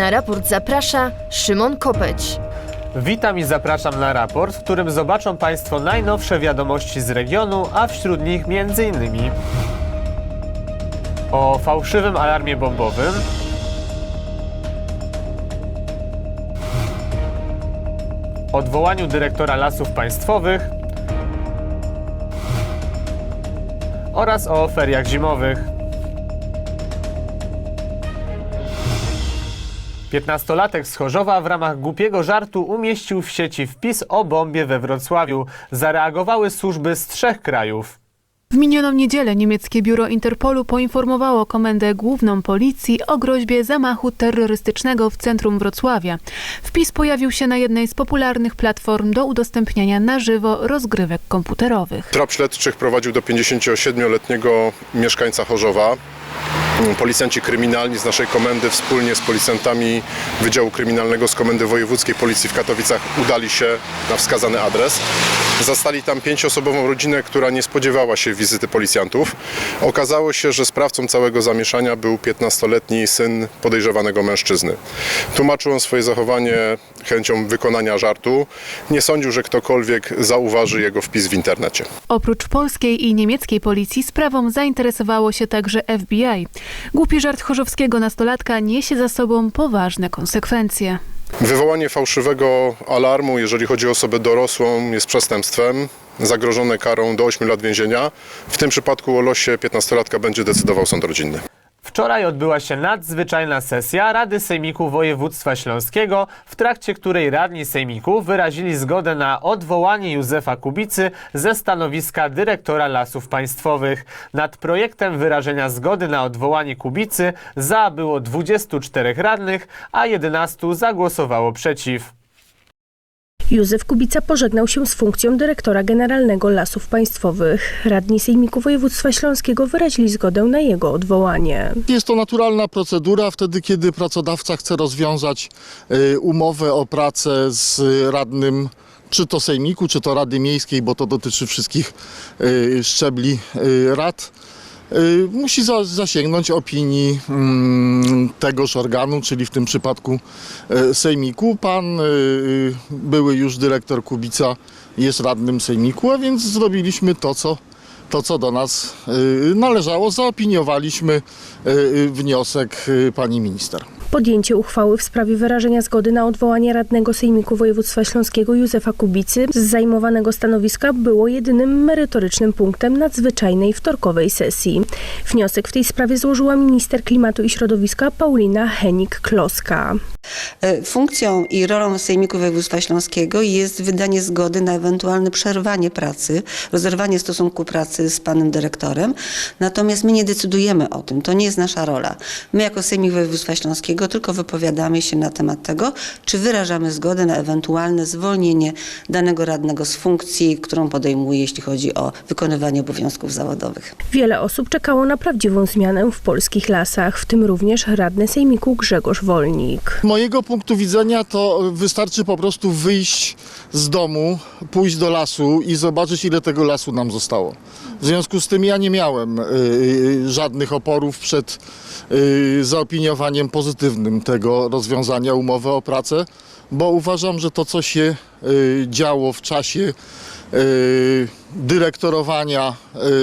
Na raport zaprasza Szymon Kopeć. Witam i zapraszam na raport, w którym zobaczą Państwo najnowsze wiadomości z regionu, a wśród nich m.in. o fałszywym alarmie bombowym, odwołaniu dyrektora lasów państwowych oraz o feriach zimowych. 15-latek z Chorzowa w ramach głupiego żartu umieścił w sieci wpis o bombie we Wrocławiu. Zareagowały służby z trzech krajów. W minioną niedzielę niemieckie biuro Interpolu poinformowało Komendę Główną Policji o groźbie zamachu terrorystycznego w centrum Wrocławia. Wpis pojawił się na jednej z popularnych platform do udostępniania na żywo rozgrywek komputerowych. Trop śledczych prowadził do 57-letniego mieszkańca Chorzowa. Policjanci kryminalni z naszej komendy wspólnie z policjantami Wydziału Kryminalnego z Komendy Wojewódzkiej Policji w Katowicach udali się na wskazany adres. Zastali tam pięcioosobową rodzinę, która nie spodziewała się wizyty policjantów. Okazało się, że sprawcą całego zamieszania był 15-letni syn podejrzewanego mężczyzny. Tłumaczył on swoje zachowanie chęcią wykonania żartu. Nie sądził, że ktokolwiek zauważy jego wpis w internecie. Oprócz polskiej i niemieckiej policji sprawą zainteresowało się także FBI. Głupi żart chorzowskiego nastolatka niesie za sobą poważne konsekwencje. Wywołanie fałszywego alarmu, jeżeli chodzi o osobę dorosłą, jest przestępstwem zagrożone karą do 8 lat więzienia. W tym przypadku o losie 15-latka będzie decydował sąd rodzinny. Wczoraj odbyła się nadzwyczajna sesja Rady Sejmiku Województwa Śląskiego, w trakcie której radni Sejmiku wyrazili zgodę na odwołanie Józefa Kubicy ze stanowiska dyrektora Lasów Państwowych. Nad projektem wyrażenia zgody na odwołanie Kubicy za było 24 radnych, a 11 zagłosowało przeciw. Józef Kubica pożegnał się z funkcją dyrektora generalnego Lasów Państwowych. Radni Sejmiku Województwa Śląskiego wyrazili zgodę na jego odwołanie. Jest to naturalna procedura wtedy, kiedy pracodawca chce rozwiązać y, umowę o pracę z radnym czy to sejmiku, czy to Rady Miejskiej, bo to dotyczy wszystkich y, szczebli y, rad. Y, Musi za, zasięgnąć opinii mm, tegoż organu, czyli w tym przypadku y, sejmiku. Pan y, były już dyrektor Kubica jest radnym sejmiku, a więc zrobiliśmy to, co to, co do nas należało, zaopiniowaliśmy wniosek pani minister. Podjęcie uchwały w sprawie wyrażenia zgody na odwołanie radnego Sejmiku Województwa Śląskiego Józefa Kubicy z zajmowanego stanowiska było jedynym merytorycznym punktem nadzwyczajnej wtorkowej sesji. Wniosek w tej sprawie złożyła minister klimatu i środowiska Paulina Henik-Kloska. E, Funkcją i rolą Sejmiku Województwa Śląskiego jest wydanie zgody na ewentualne przerwanie pracy, rozerwanie stosunku pracy z panem dyrektorem. Natomiast my nie decydujemy o tym, to nie jest nasza rola. My jako Sejmik Województwa Śląskiego tylko wypowiadamy się na temat tego, czy wyrażamy zgodę na ewentualne zwolnienie danego radnego z funkcji, którą podejmuje, jeśli chodzi o wykonywanie obowiązków zawodowych. Wiele osób czekało na prawdziwą zmianę w polskich lasach, w tym również radny Sejmiku Grzegorz Wolnik. Z mojego punktu widzenia to wystarczy po prostu wyjść z domu, pójść do lasu i zobaczyć ile tego lasu nam zostało. W związku z tym ja nie miałem y, y, żadnych oporów przed y, zaopiniowaniem pozytywnym tego rozwiązania umowy o pracę, bo uważam, że to co się y, działo w czasie y, dyrektorowania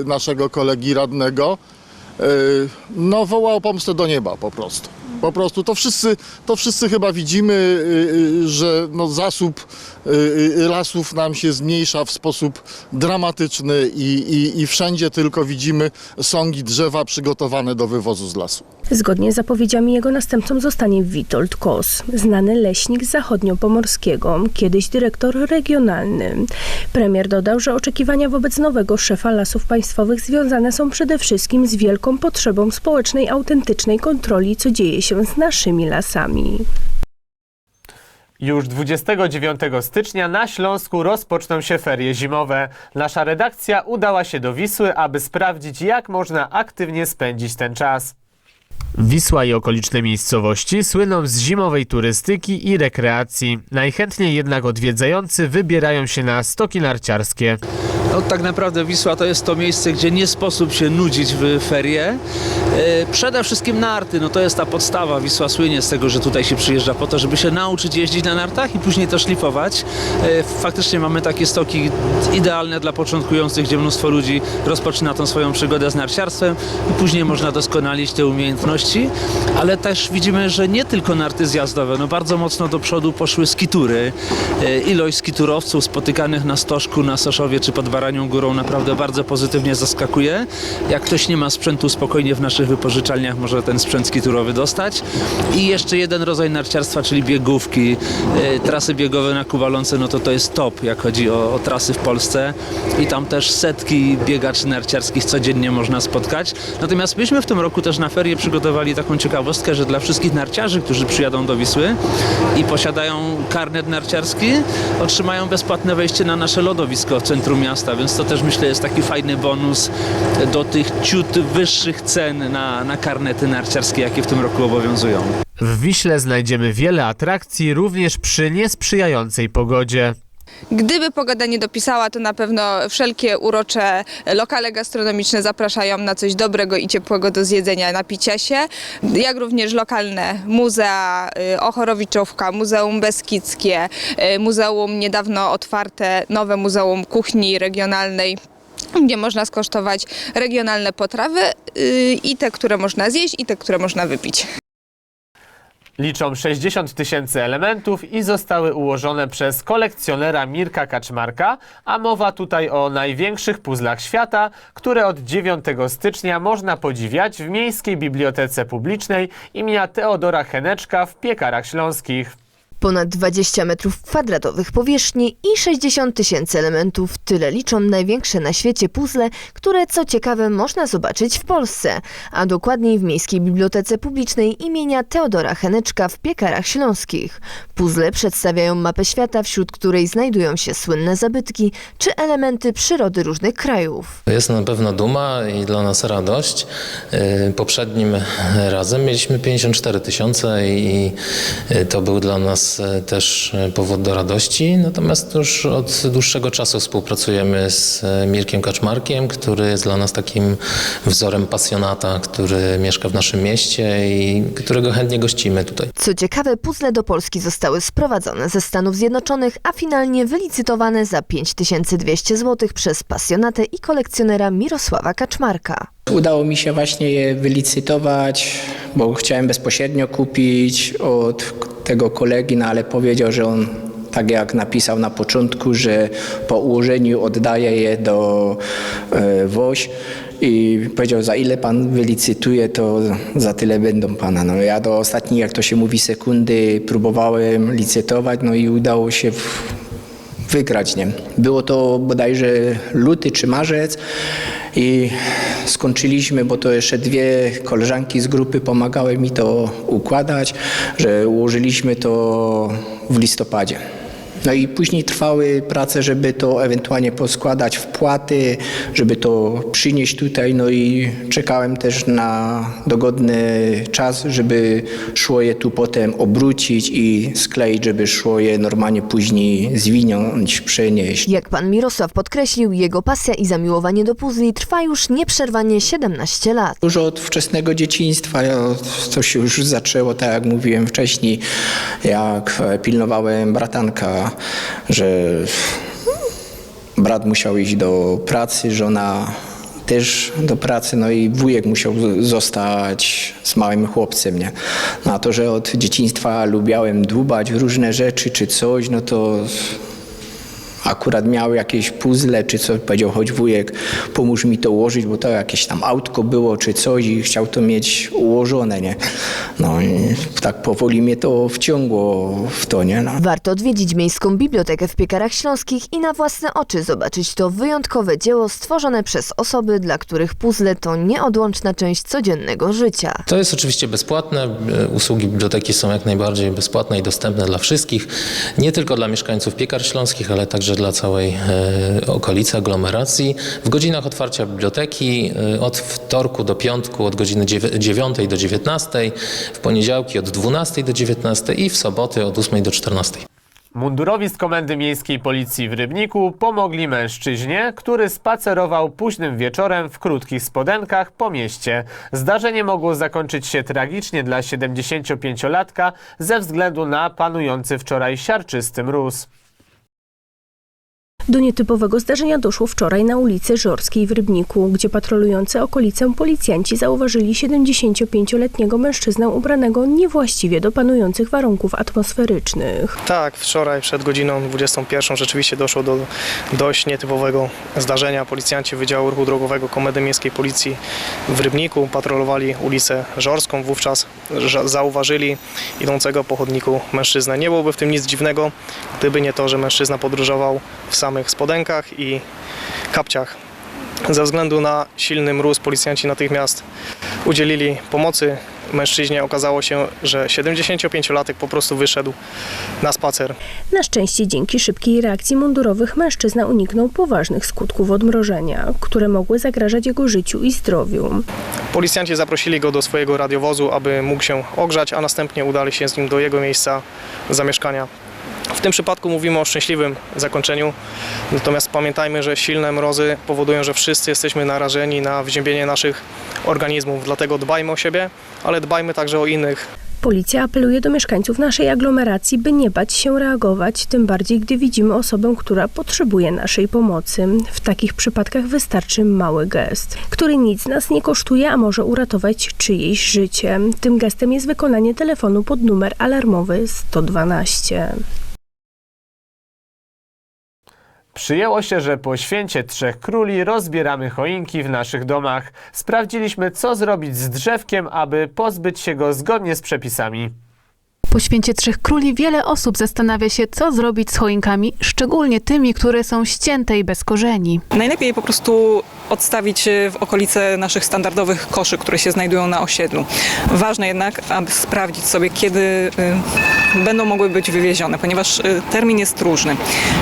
y, naszego kolegi radnego no wołał pomstę do nieba po prostu. Po prostu to wszyscy, to wszyscy chyba widzimy, że no zasób lasów nam się zmniejsza w sposób dramatyczny i, i, i wszędzie tylko widzimy sągi drzewa przygotowane do wywozu z lasu. Zgodnie z zapowiedziami jego następcą zostanie Witold Kos, znany leśnik zachodniopomorskiego, kiedyś dyrektor regionalny. Premier dodał, że oczekiwania wobec nowego szefa lasów państwowych związane są przede wszystkim z wielką potrzebą społecznej, autentycznej kontroli, co dzieje się z naszymi lasami. Już 29 stycznia na Śląsku rozpoczną się ferie zimowe. Nasza redakcja udała się do Wisły, aby sprawdzić, jak można aktywnie spędzić ten czas. Wisła i okoliczne miejscowości słyną z zimowej turystyki i rekreacji. Najchętniej jednak odwiedzający wybierają się na stoki narciarskie. No, tak naprawdę Wisła to jest to miejsce, gdzie nie sposób się nudzić w ferie. E, Przede wszystkim narty, no to jest ta podstawa. Wisła słynie z tego, że tutaj się przyjeżdża po to, żeby się nauczyć jeździć na nartach i później to szlifować. E, Faktycznie mamy takie stoki idealne dla początkujących, gdzie mnóstwo ludzi rozpoczyna tą swoją przygodę z narciarstwem i później można doskonalić te umiejętności, ale też widzimy, że nie tylko narty zjazdowe, no bardzo mocno do przodu poszły skitury. E, Ilość skiturowców spotykanych na Stożku, na Soszowie czy pod Baranią Górą naprawdę bardzo pozytywnie zaskakuje. Jak ktoś nie ma sprzętu, spokojnie w naszych wypożyczalniach może ten sprzęt skiturowy dostać. I jeszcze jeden rodzaj narciarstwa, czyli biegówki. E, Trasy biegowe na Kuwalące, no to to jest top, jak chodzi o, o trasy w Polsce. I tam też setki biegaczy narciarskich codziennie można spotkać. Natomiast myśmy w tym roku też na ferie przygotowali taką ciekawostkę, że dla wszystkich narciarzy, którzy przyjadą do Wisły i posiadają karnet narciarski, otrzymają bezpłatne wejście na nasze lodowisko w centrum miasta, więc to też myślę jest taki fajny bonus do tych ciut wyższych cen na, na karnety narciarskie, jakie w tym roku obowiązują. W Wiśle znajdziemy wiele atrakcji, również przy niesprzyjającej pogodzie. Gdyby pogoda nie dopisała, to na pewno wszelkie urocze lokale gastronomiczne zapraszają na coś dobrego i ciepłego do zjedzenia, napicia się, jak również lokalne muzea, y, Ochorowiczówka, Muzeum Beskidzkie, y, Muzeum niedawno otwarte, nowe Muzeum Kuchni Regionalnej gdzie można skosztować regionalne potrawy y, i te, które można zjeść, i te, które można wypić. Liczą 60 tysięcy elementów i zostały ułożone przez kolekcjonera Mirka Kaczmarka, a mowa tutaj o największych puzzlach świata, które od 9 stycznia można podziwiać w Miejskiej Bibliotece Publicznej imienia Teodora Heneczka w Piekarach Śląskich. Ponad 20 metrów kwadratowych powierzchni i 60 tysięcy elementów. Tyle liczą największe na świecie puzzle, które co ciekawe można zobaczyć w Polsce, a dokładniej w Miejskiej Bibliotece Publicznej imienia Teodora Heneczka w Piekarach Śląskich. Puzzle przedstawiają mapę świata, wśród której znajdują się słynne zabytki czy elementy przyrody różnych krajów. Jest na pewno duma i dla nas radość. Yy, Poprzednim razem mieliśmy 54 tysiące i to był dla nas yy, też powód do radości. Natomiast już od dłuższego czasu współpracujemy z Mirkiem Kaczmarkiem, który jest dla nas takim wzorem pasjonata, który mieszka w naszym mieście i którego chętnie gościmy tutaj. Co ciekawe, puzzle do Polski zostały sprowadzone ze Stanów Zjednoczonych, a finalnie wylicytowane za 5200 zł przez pasjonatę i kolekcjonera Mirosława Kaczmarka. Udało mi się właśnie je wylicytować, bo chciałem bezpośrednio kupić od tego kolegi, no ale powiedział, że on tak jak napisał na początku, że po ułożeniu oddaje je do e, i powiedział, za ile pan wylicytuje, to za tyle będą pana. No ja do ostatniej, jak to się mówi, sekundy próbowałem licytować, no i udało się w, wygrać. Nie? Było to bodajże luty czy marzec i skończyliśmy, bo to jeszcze dwie koleżanki z grupy pomagały mi to układać, że ułożyliśmy to w listopadzie. No i później trwały prace, żeby to ewentualnie poskładać w płaty, żeby to przynieść tutaj. No i czekałem też na dogodny czas, żeby szło je tu potem obrócić i skleić, żeby szło je normalnie później zwinąć, przenieść. Jak pan Mirosław podkreślił, jego pasja i zamiłowanie do puzli trwa już nieprzerwanie 17 lat. Już od wczesnego dzieciństwa to się już zaczęło, tak jak mówiłem wcześniej, jak pilnowałem bratanka, że brat musiał iść do pracy, żona też do pracy, no i wujek musiał zostać z małym chłopcem, nie? No a to, że od dzieciństwa lubiałem dłubać różne rzeczy czy coś, no to akurat miał jakieś puzzle czy coś, powiedział chodź wujek, pomóż mi to ułożyć, bo to jakieś tam autko było czy coś i chciał to mieć ułożone, nie? No i tak powoli mnie to wciągło w to, nie? No. Warto odwiedzić Miejską Bibliotekę w Piekarach Śląskich i na własne oczy zobaczyć to wyjątkowe dzieło stworzone przez osoby, dla których puzzle to nieodłączna część codziennego życia. To jest oczywiście bezpłatne. E, Usługi biblioteki są jak najbardziej bezpłatne i dostępne dla wszystkich. Nie tylko dla mieszkańców Piekar Śląskich, ale także dla całej e, okolicy, aglomeracji. W godzinach otwarcia biblioteki e, od wtorku do piątku od godziny dziew- 9 do 19, w poniedziałki od 12 do 19 i w soboty od 8 do 14. Mundurowi z Komendy Miejskiej Policji w Rybniku pomogli mężczyźnie, który spacerował późnym wieczorem w krótkich spodenkach po mieście. Zdarzenie mogło zakończyć się tragicznie dla 75-latka ze względu na panujący wczoraj siarczysty mróz. Do nietypowego zdarzenia doszło wczoraj na ulicy Żorskiej w Rybniku, gdzie patrolujący okolicę policjanci zauważyli 75-letniego mężczyznę ubranego niewłaściwie do panujących warunków atmosferycznych. Tak, wczoraj przed godziną 21 rzeczywiście doszło do dość nietypowego zdarzenia. Policjanci Wydziału Ruchu Drogowego Komendy Miejskiej Policji w Rybniku patrolowali ulicę Żorską. Wówczas zauważyli idącego po chodniku mężczyznę. Nie byłoby w tym nic dziwnego, gdyby nie to, że mężczyzna podróżował w samych spodenkach i kapciach. Ze względu na silny mróz policjanci natychmiast udzielili pomocy mężczyźnie. Okazało się, że 75-latek po prostu wyszedł na spacer. Na szczęście dzięki szybkiej reakcji mundurowych mężczyzna uniknął poważnych skutków odmrożenia, które mogły zagrażać jego życiu i zdrowiu. Policjanci zaprosili go do swojego radiowozu, aby mógł się ogrzać, a następnie udali się z nim do jego miejsca zamieszkania. W tym przypadku mówimy o szczęśliwym zakończeniu, natomiast pamiętajmy, że silne mrozy powodują, że wszyscy jesteśmy narażeni na wziębienie naszych organizmów, dlatego dbajmy o siebie, ale dbajmy także o innych. Policja apeluje do mieszkańców naszej aglomeracji, by nie bać się reagować, tym bardziej gdy widzimy osobę, która potrzebuje naszej pomocy. W takich przypadkach wystarczy mały gest, który nic nas nie kosztuje, a może uratować czyjeś życie. Tym gestem jest wykonanie telefonu pod numer alarmowy 112. Przyjęło się, że po święcie Trzech Króli rozbieramy choinki w naszych domach. Sprawdziliśmy, co zrobić z drzewkiem, aby pozbyć się go zgodnie z przepisami. Po święcie Trzech Króli wiele osób zastanawia się, co zrobić z choinkami, szczególnie tymi, które są ścięte i bez korzeni. Najlepiej po prostu odstawić e, w okolice naszych standardowych koszy, które się znajdują na osiedlu. Ważne jednak, aby sprawdzić sobie, kiedy y, będą mogły być wywiezione, ponieważ y, termin jest różny.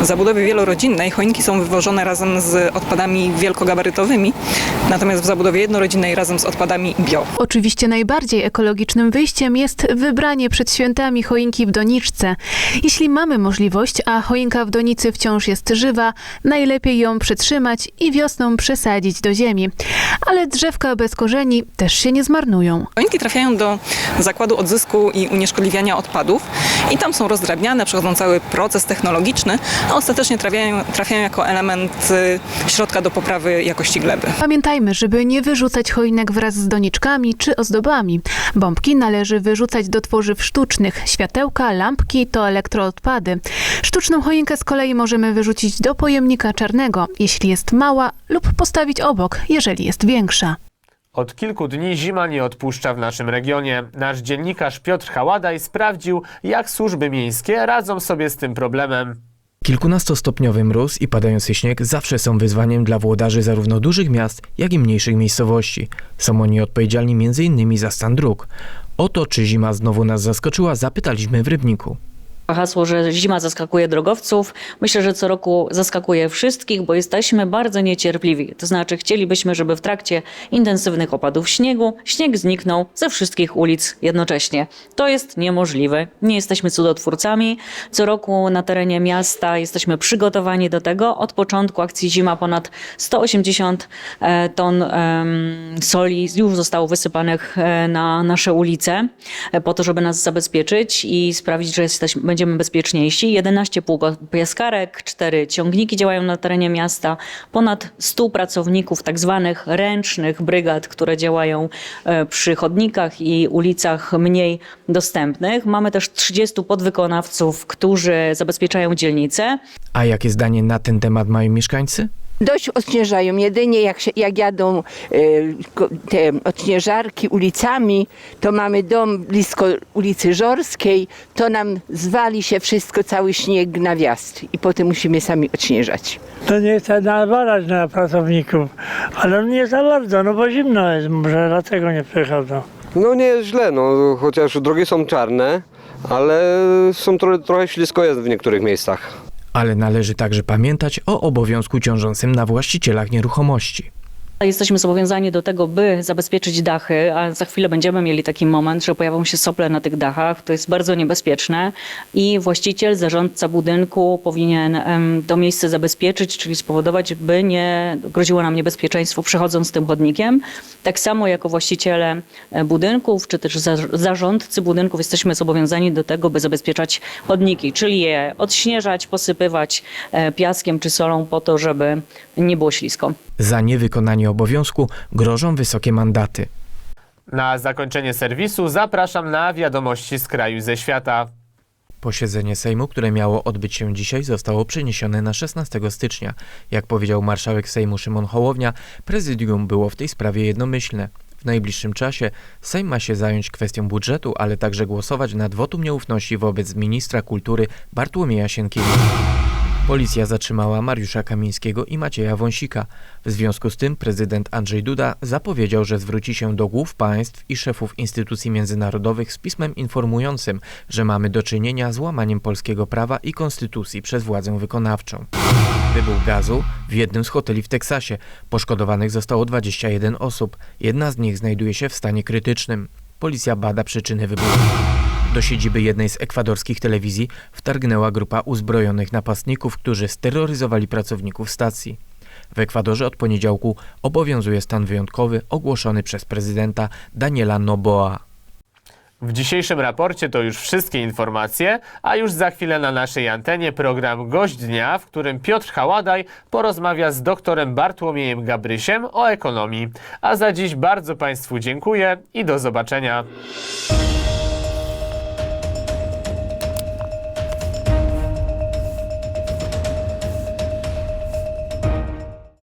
W zabudowie wielorodzinnej choinki są wywożone razem z odpadami wielkogabarytowymi, natomiast w zabudowie jednorodzinnej razem z odpadami bio. Oczywiście najbardziej ekologicznym wyjściem jest wybranie przed świętami choinki w doniczce. Jeśli mamy możliwość, a choinka w donicy wciąż jest żywa, najlepiej ją przytrzymać i wiosną przesadzić do ziemi. Ale drzewka bez korzeni też się nie zmarnują. Choinki trafiają do zakładu odzysku i unieszkodliwiania odpadów i tam są rozdrabniane, przechodzą cały proces technologiczny, a ostatecznie trafiają, trafiają jako element y, środka do poprawy jakości gleby. Pamiętajmy, żeby nie wyrzucać choinek wraz z doniczkami czy ozdobami. Bombki należy wyrzucać do tworzyw sztucznych. Światełka, lampki to elektroodpady. Sztuczną choinkę z kolei możemy wyrzucić do pojemnika czarnego, jeśli jest mała, lub postawić obok, jeżeli jest większa. Od kilku dni zima nie odpuszcza w naszym regionie. Nasz dziennikarz Piotr Haładaj sprawdził, jak służby miejskie radzą sobie z tym problemem. Kilkunastostopniowy mróz i padający śnieg zawsze są wyzwaniem dla włodarzy zarówno dużych miast, jak i mniejszych miejscowości. Są oni odpowiedzialni m.in. za stan dróg. O to, czy zima znowu nas zaskoczyła, zapytaliśmy w Rybniku. Hasło, że zima zaskakuje drogowców, myślę, że co roku zaskakuje wszystkich, bo jesteśmy bardzo niecierpliwi. To znaczy, chcielibyśmy, żeby w trakcie intensywnych opadów śniegu śnieg zniknął ze wszystkich ulic jednocześnie. To jest niemożliwe. Nie jesteśmy cudotwórcami. Co roku na terenie miasta jesteśmy przygotowani do tego. Od początku akcji Zima ponad 180 e, ton soli już zostało wysypanych e, na nasze ulice e, po to, żeby nas zabezpieczyć i sprawić, że jesteśmy, będziemy bezpieczniejsi. 11 półpiaskarek, 4 ciągniki działają na terenie miasta, ponad 100 pracowników tak zwanych ręcznych brygad, które działają e, przy chodnikach i ulicach mniej dostępnych. Mamy też 30 podwykonawców, którzy zabezpieczają dzielnice. A jakie zdanie na ten temat mają mieszkańcy? Dość odśnieżają. Jedynie jak, się, jak jadą y, te odśnieżarki ulicami, to mamy dom blisko ulicy Żorskiej, to nam zwali się wszystko, cały śnieg na wjazd i potem musimy sami odśnieżać. To nie chcę nawalać na pracowników, ale nie za bardzo, no bo zimno jest, może dlatego nie przychodzą. No nie jest źle, no, chociaż drogi są czarne, ale są trochę, trochę ślisko jest w niektórych miejscach. Ale należy także pamiętać o obowiązku ciążącym na właścicielach nieruchomości. Jesteśmy zobowiązani do tego, by zabezpieczyć dachy, a za chwilę będziemy mieli taki moment, że pojawią się sople na tych dachach. To jest bardzo niebezpieczne i właściciel, zarządca budynku powinien to miejsce zabezpieczyć, czyli spowodować, by nie groziło nam niebezpieczeństwo przechodząc tym chodnikiem. Tak samo jako właściciele e, budynków, czy też za, zarządcy budynków jesteśmy zobowiązani do tego, by zabezpieczać chodniki, czyli je odśnieżać, posypywać e, piaskiem czy solą po to, żeby nie było ślisko. Za niewykonanie obowiązku grożą wysokie mandaty. Na zakończenie serwisu zapraszam na wiadomości z kraju i ze świata. Posiedzenie Sejmu, które miało odbyć się dzisiaj, zostało przeniesione na 16 stycznia. Jak powiedział marszałek Sejmu Szymon Hołownia, prezydium było w tej sprawie jednomyślne. W najbliższym czasie Sejm ma się zająć kwestią budżetu, ale także głosować nad wotum nieufności wobec ministra kultury Bartłomieja Sienkiewicza. Policja zatrzymała Mariusza Kamińskiego i Macieja Wąsika. W związku z tym prezydent Andrzej Duda zapowiedział, że zwróci się do głów państw i szefów instytucji międzynarodowych z pismem informującym, że mamy do czynienia z łamaniem polskiego prawa i konstytucji przez władzę wykonawczą. Wybuch gazu w jednym z hoteli w Teksasie. Poszkodowanych zostało 21 osób. Jedna z nich znajduje się w stanie krytycznym. Policja bada przyczyny wybuchu. Do siedziby jednej z ekwadorskich telewizji wtargnęła grupa uzbrojonych napastników, którzy steroryzowali pracowników stacji. W Ekwadorze od poniedziałku obowiązuje stan wyjątkowy ogłoszony przez prezydenta Daniela Noboa. W dzisiejszym raporcie to już wszystkie informacje, a już za chwilę na naszej antenie program Gość Dnia, w którym Piotr Haładaj porozmawia z doktorem Bartłomiejem Gabrysiem o ekonomii. A za dziś bardzo Państwu dziękuję i do zobaczenia.